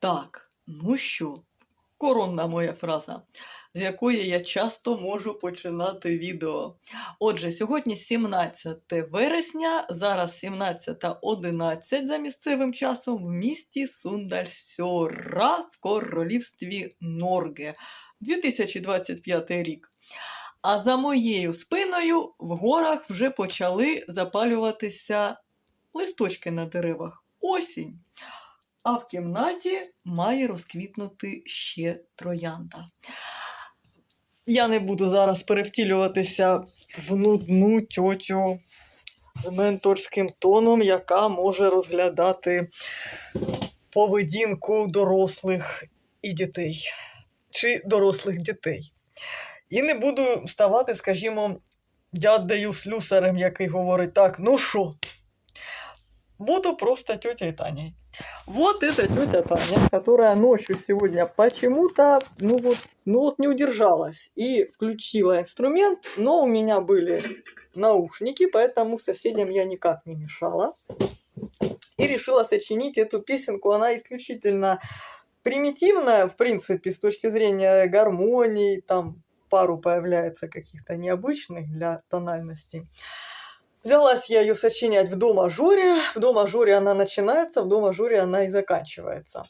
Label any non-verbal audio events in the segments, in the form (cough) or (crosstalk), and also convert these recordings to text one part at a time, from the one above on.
Так, ну що, коронна моя фраза, з якої я часто можу починати відео. Отже, сьогодні 17 вересня, зараз 17.11 за місцевим часом в місті Сундальсьора в королівстві Норге. 2025 рік. А за моєю спиною в горах вже почали запалюватися листочки на деревах. Осінь. А в кімнаті має розквітнути ще троянда. Я не буду зараз перевтілюватися в нудну тьотю з менторським тоном, яка може розглядати поведінку дорослих і дітей чи дорослих дітей. І не буду ставати, скажімо, дядею слюсарем, який говорить так, ну що? Буду просто тетей Таней. Вот эта тетя Таня, которая ночью сегодня почему-то, ну вот, ну вот не удержалась и включила инструмент, но у меня были наушники, поэтому соседям я никак не мешала. И решила сочинить эту песенку. Она исключительно примитивная, в принципе, с точки зрения гармонии, там пару появляется каких-то необычных для тональности. Взялась я ее сочинять в до-мажоре. В до-мажоре она начинается, в до-мажоре она и заканчивается.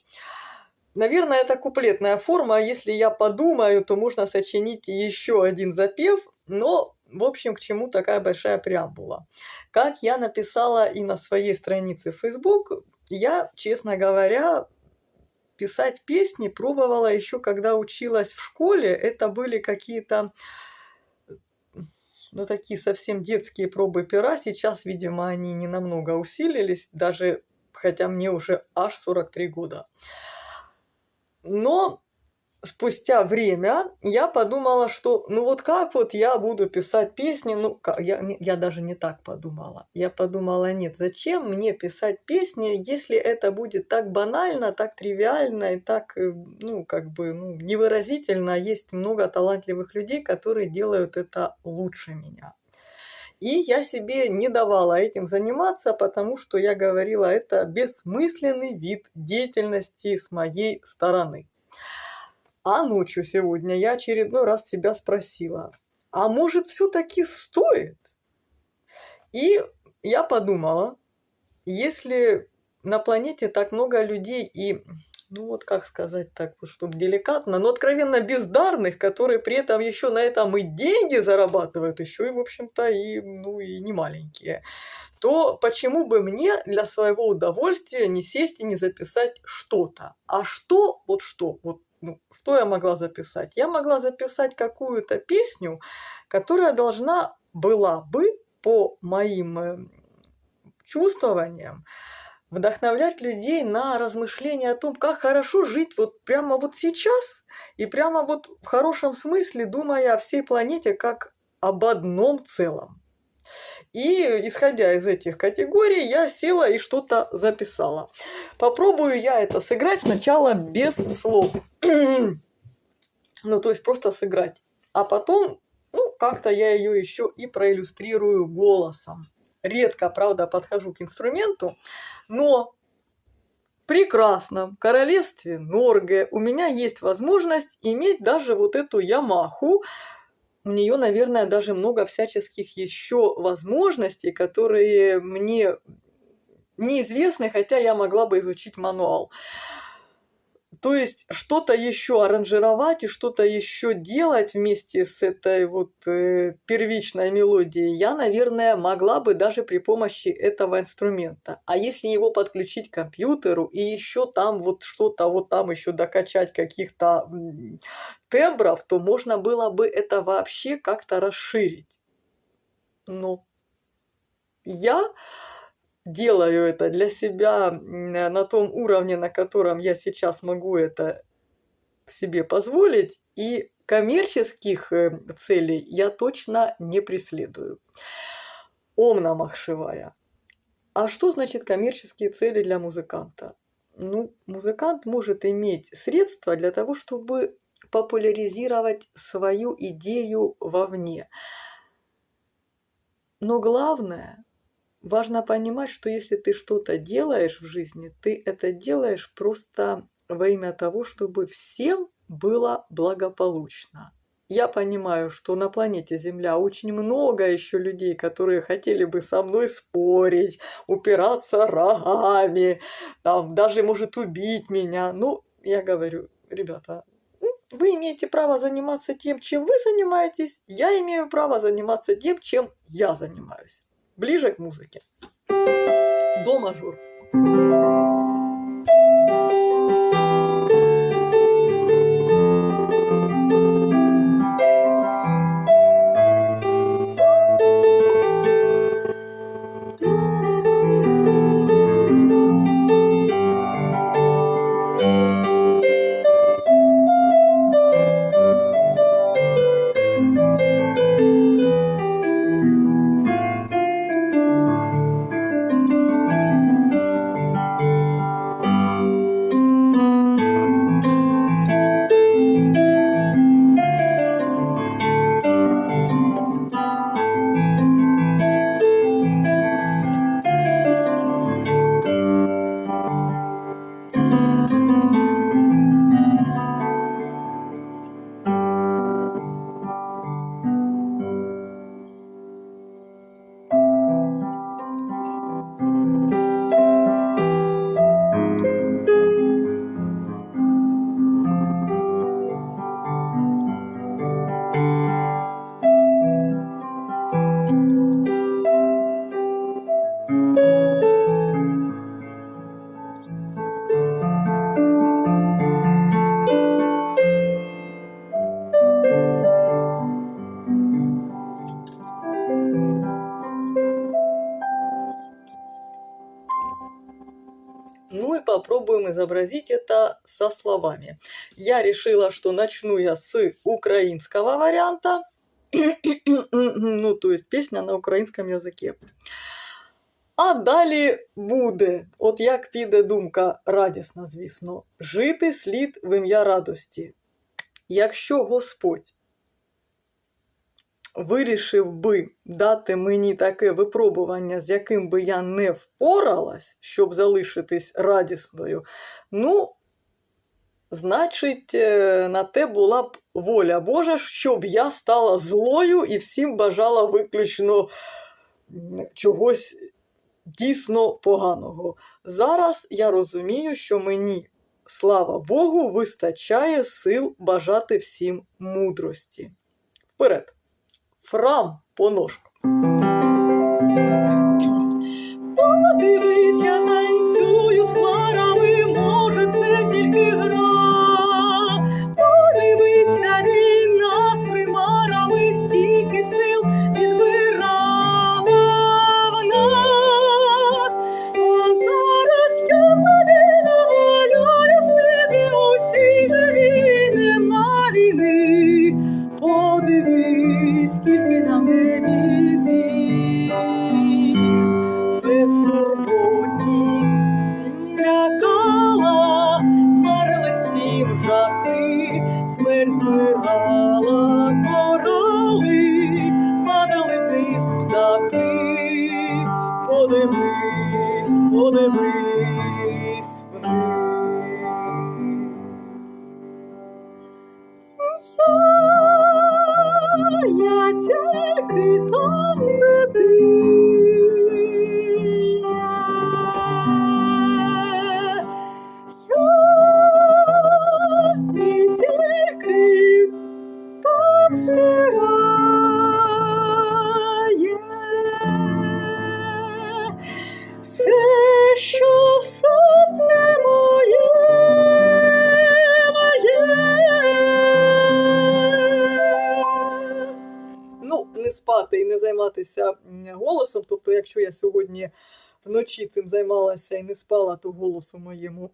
Наверное, это куплетная форма. Если я подумаю, то можно сочинить еще один запев, но, в общем, к чему такая большая преамбула. Как я написала и на своей странице в Facebook, я, честно говоря, писать песни пробовала еще когда училась в школе. Это были какие-то ну, такие совсем детские пробы пера. Сейчас, видимо, они не намного усилились, даже хотя мне уже аж 43 года. Но спустя время я подумала, что ну вот как вот я буду писать песни, ну я, я даже не так подумала. Я подумала, нет, зачем мне писать песни, если это будет так банально, так тривиально и так, э, ну как бы, ну, невыразительно. Есть много талантливых людей, которые делают это лучше меня. И я себе не давала этим заниматься, потому что я говорила, это бессмысленный вид деятельности с моей стороны. А ночью сегодня я очередной раз себя спросила, а может все-таки стоит? И я подумала, если на планете так много людей и, ну вот как сказать так, вот, чтобы деликатно, но откровенно бездарных, которые при этом еще на этом и деньги зарабатывают, еще и, в общем-то, и, ну, и не маленькие, то почему бы мне для своего удовольствия не сесть и не записать что-то? А что, вот что, вот ну, что я могла записать? Я могла записать какую-то песню, которая должна была бы, по моим э, чувствованиям, вдохновлять людей на размышления о том, как хорошо жить вот прямо вот сейчас и прямо вот в хорошем смысле, думая о всей планете как об одном целом. И исходя из этих категорий, я села и что-то записала. Попробую я это сыграть сначала без слов. (clears throat) ну, то есть просто сыграть. А потом, ну, как-то я ее еще и проиллюстрирую голосом. Редко, правда, подхожу к инструменту, но прекрасном королевстве Норге у меня есть возможность иметь даже вот эту Ямаху. У нее, наверное, даже много всяческих еще возможностей, которые мне неизвестны, хотя я могла бы изучить мануал. То есть что-то еще аранжировать и что-то еще делать вместе с этой вот э, первичной мелодией я, наверное, могла бы даже при помощи этого инструмента. А если его подключить к компьютеру и еще там вот что-то вот там еще докачать каких-то тембров, то можно было бы это вообще как-то расширить. Но я делаю это для себя м, на том уровне, на котором я сейчас могу это себе позволить, и коммерческих э, целей я точно не преследую. Ом намах шивая. А что значит коммерческие цели для музыканта? Ну, музыкант может иметь средства для того, чтобы популяризировать свою идею вовне. Но главное, важно понимать, что если ты что-то делаешь в жизни, ты это делаешь просто во имя того, чтобы всем было благополучно. Я понимаю, что на планете Земля очень много еще людей, которые хотели бы со мной спорить, упираться рогами, там, даже может убить меня. Ну, я говорю, ребята, ну, вы имеете право заниматься тем, чем вы занимаетесь, я имею право заниматься тем, чем я занимаюсь. Ближе к музыке. До мажор. Изобразить это со словами. Я решила, что начну я с украинского варианта. (coughs) ну, то есть песня на украинском языке. А далі буде, от як піде думка радісна, звісно, жити слід в ім'я радості. Якщо Господь вирішив би дати мені таке випробування, з яким би я не впоралась, щоб залишитись радісною, ну, значить, е, на те була б воля Божа, щоб я стала злою і всім бажала виключно чогось дійсно поганого. Зараз я розумію, що мені, слава Богу, вистачає сил бажати всім мудрості. Вперед! Фрам по займатися голосом. Тобто, якщо я сьогодні вночі цим займалася і не спала, то голосу моєму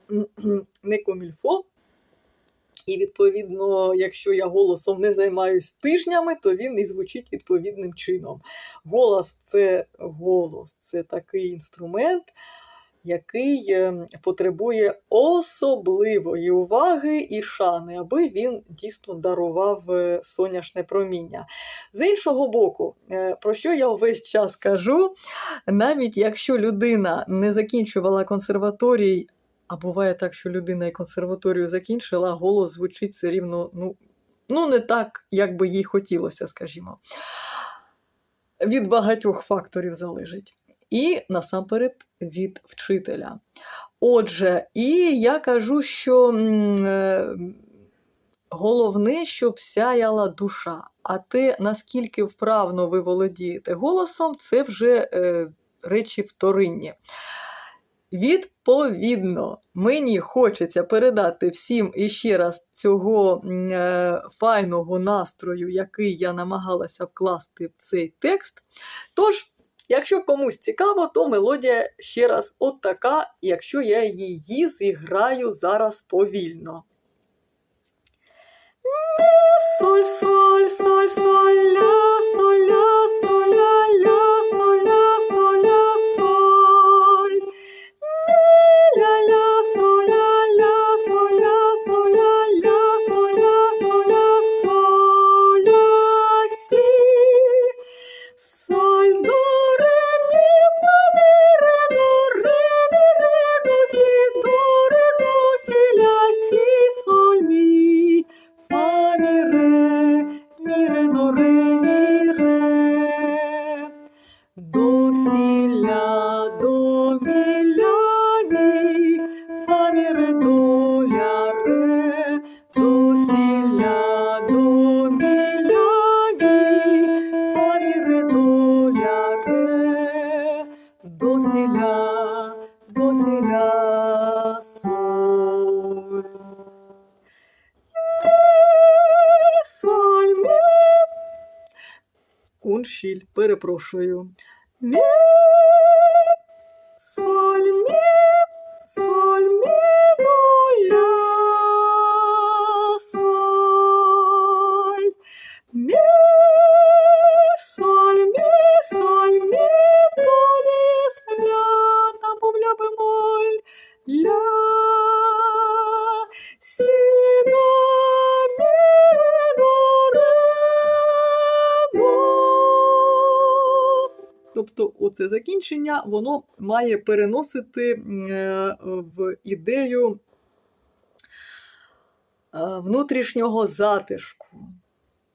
не комільфо. І відповідно, якщо я голосом не займаюсь тижнями, то він і звучить відповідним чином. Голос це голос, це такий інструмент, який е, потребує особливої уваги і шани, аби він дійсно дарував е, соняшне проміння. З іншого боку, е, про що я увесь час кажу, навіть якщо людина не закінчувала консерваторій, А буває так, що людина і консерваторію закінчила, голос звучить все рівно, ну, ну не так, як би їй хотілося, скажімо. Від багатьох факторів залежить. І насамперед від вчителя. Отже, і я кажу, що е, головне, щоб сяяла душа. А те, наскільки вправно ви володієте голосом, це вже е, речі вторинні. Відповідно, мені хочеться передати всім іще раз цього е, файного настрою, який я намагалася вкласти в цей текст. Тож, якщо комусь цікаво, то мелодія ще раз от така, якщо я її зіграю зараз повільно. Соль, соль, соль, соль, ля, соль, ля, перепрошую. Оце закінчення воно має переносити е, в ідею е, внутрішнього затишку.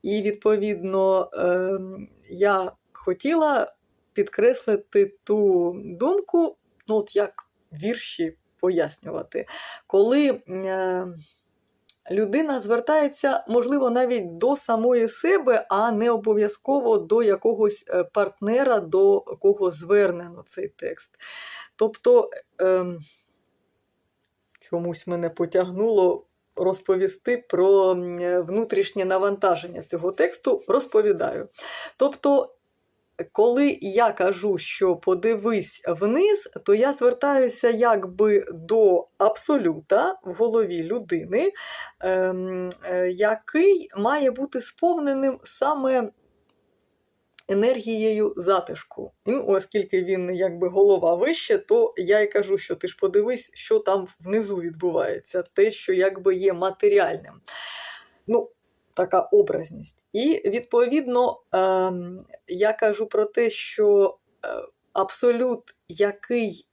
І, відповідно, ем, я хотіла підкреслити ту думку, ну, от як вірші пояснювати, коли е, людина звертається, можливо, навіть до самої себе, а не обов'язково до якогось е, партнера, до кого звернено цей текст. Тобто, ем, чомусь мене потягнуло розповісти про внутрішнє навантаження цього тексту, розповідаю. Тобто, коли я кажу, що подивись вниз, то я звертаюся якби до абсолюта в голові людини, ем, е, який має бути сповненим саме енергією затишку. Ну, оскільки він якби голова вище, то я й кажу, що ти ж подивись, що там внизу відбувається, те, що якби є матеріальним. Ну, така образність. І відповідно ем, я кажу про те, що е, абсолют, який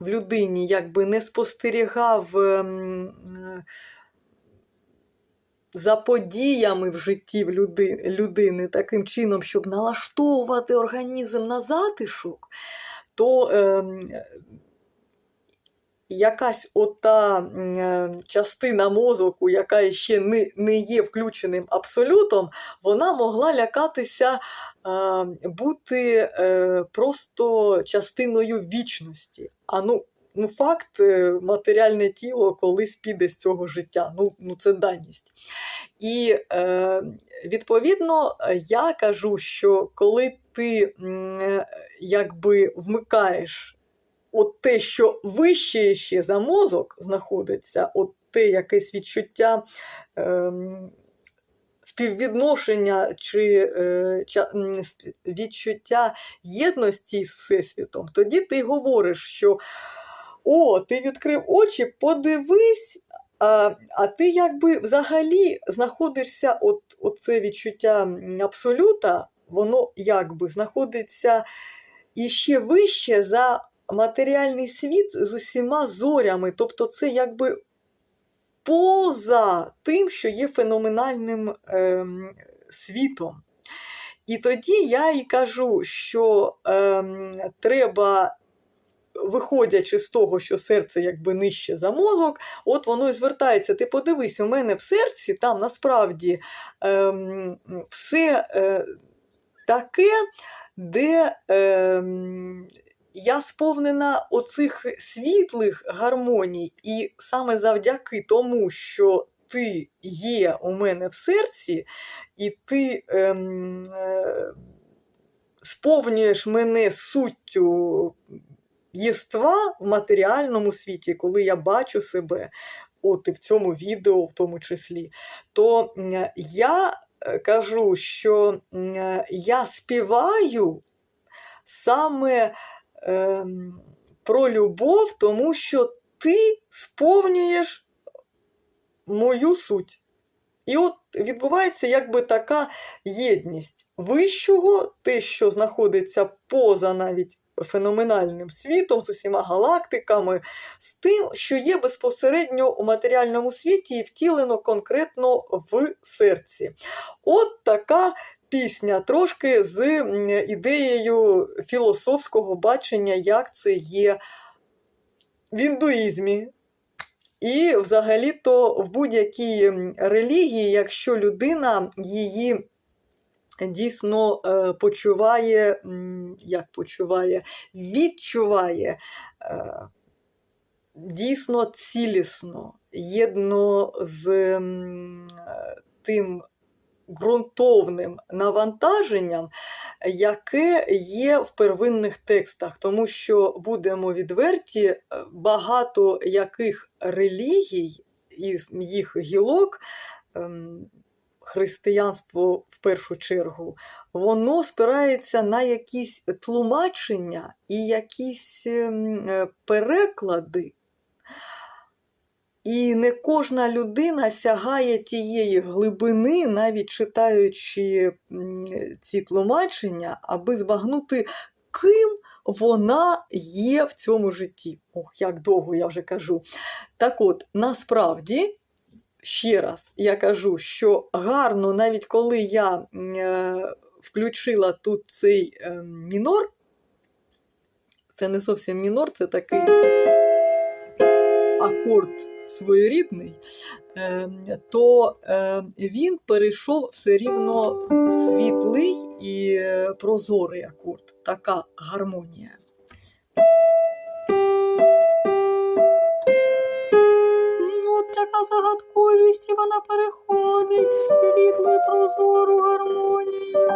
в людині якби не спостерігав ем, е, за подіями в житті людини таким чином, щоб налаштовувати організм на затишок, то ем, якась ота е, частина мозоку, яка ще не, не є включеним абсолютом, вона могла лякатися е, бути е, просто частиною вічності. А ну, ну, факт, матеріальне тіло колись піде з цього життя. Ну, ну це даність. І е, відповідно я кажу, що коли ти якби вмикаєш от те, що вище ще за мозок знаходиться, от те якесь відчуття ем, співвідношення чи е, відчуття єдності з Всесвітом, тоді ти говориш, що о, ти відкрив очі, подивись. А, а ти якби взагалі знаходишся, от, от це відчуття абсолюта, воно якби знаходиться іще вище за матеріальний світ з усіма зорями, тобто це якби поза тим, що є феноменальним ем, світом. І тоді я і кажу, що ем, треба, виходячи з того, що серце якби нижче за мозок, от воно і звертається. Ти подивись, у мене в серці там насправді ем, все е, таке, де ем, я сповнена оцих світлих гармоній, і саме завдяки тому, що ти є у мене в серці, і ти ем, е, сповнюєш мене суттю єства в матеріальному світі, коли я бачу себе, от і в цьому відео, в тому числі, то я е, кажу, що е, я співаю саме про любов, тому що ти сповнюєш мою суть. І от відбувається якби така єдність вищого, те, що знаходиться поза навіть феноменальним світом, з усіма галактиками, з тим, що є безпосередньо у матеріальному світі і втілено конкретно в серці. От така пісня, трошки з ідеєю філософського бачення, як це є в індуїзмі. І взагалі-то в будь-якій релігії, якщо людина її дійсно е, почуває, як почуває, відчуває е, дійсно цілісно, єдно з е, тим ґрунтовним навантаженням, яке є в первинних текстах, тому що будемо відверті, е, багато яких релігій із їх гілок. ем, Християнство в першу чергу, воно спирається на якісь тлумачення і якісь ем, е, переклади. І не кожна людина сягає тієї глибини, навіть читаючи ці тлумачення, аби збагнути, ким вона є в цьому житті. Ох, як довго я вже кажу. Так от, насправді, ще раз я кажу, що гарно, навіть коли я е, включила тут цей е, мінор, це не зовсім мінор, це такий акорд своєрідний, е, то е, він перейшов все рівно світлий і е, прозорий акорд. Така гармонія. Ну, така загадковість, і вона переходить в світлу прозору гармонію.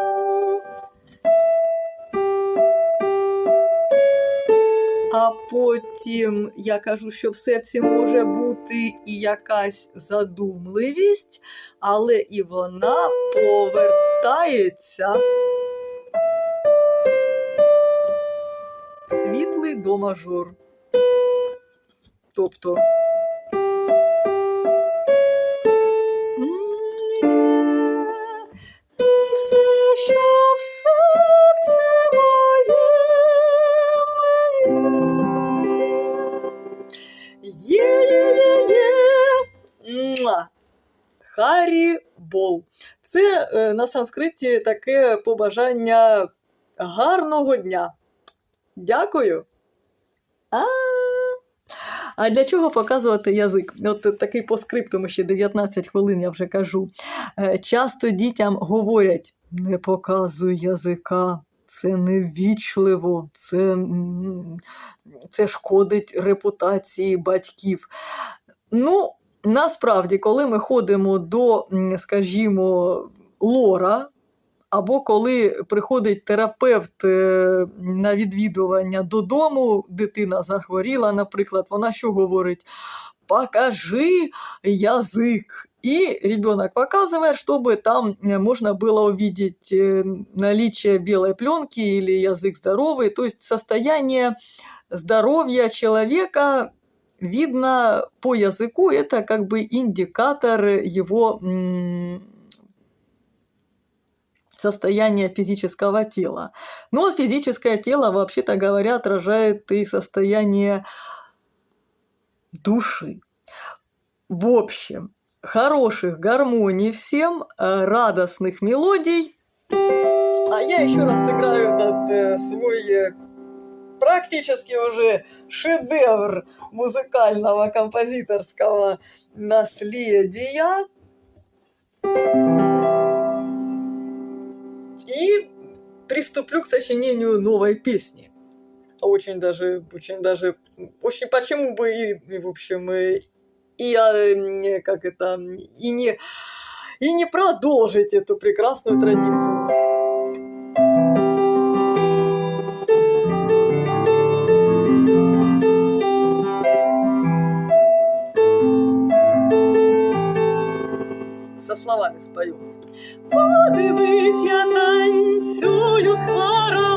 А потім я кажу, що в серці може бути і якась задумливість, але і вона повертається в світлий до мажор. Тобто. Харі Бол. Це е, на санскриті таке побажання гарного дня. Дякую. А, а для чого показувати язик? От такий по скриптуму ще 19 хвилин, я вже кажу. Е, Часто дітям говорять: не показуй язика, це неввічливо, це, це шкодить репутації батьків. Ну, насправді, коли ми ходимо до, м, скажімо, лора, або коли приходить терапевт е, на відвідування додому, дитина захворіла, наприклад, вона що говорить? Покажи язик. И ребенок показывает, чтобы там э, можно было увидеть э, наличие белой пленки или язык здоровый. То есть состояние здоровья человека Видно по языку. Это как бы индикатор его м, состояние физического тела. Но физическое тело, вообще-то говоря, отражает и состояние души. В общем, хороших гармоний всем, э, радостных мелодий. А я еще раз сыграю этот э, свой э, практически уже шедевр музыкального композиторского наследия. И приступлю к сочинению новой песни. Очень даже, очень даже, очень почему бы и, в общем, и, и а, как это, и не, и не продолжить эту прекрасную традицию. Со словами спою. Подивись, я танцюю з хмарами,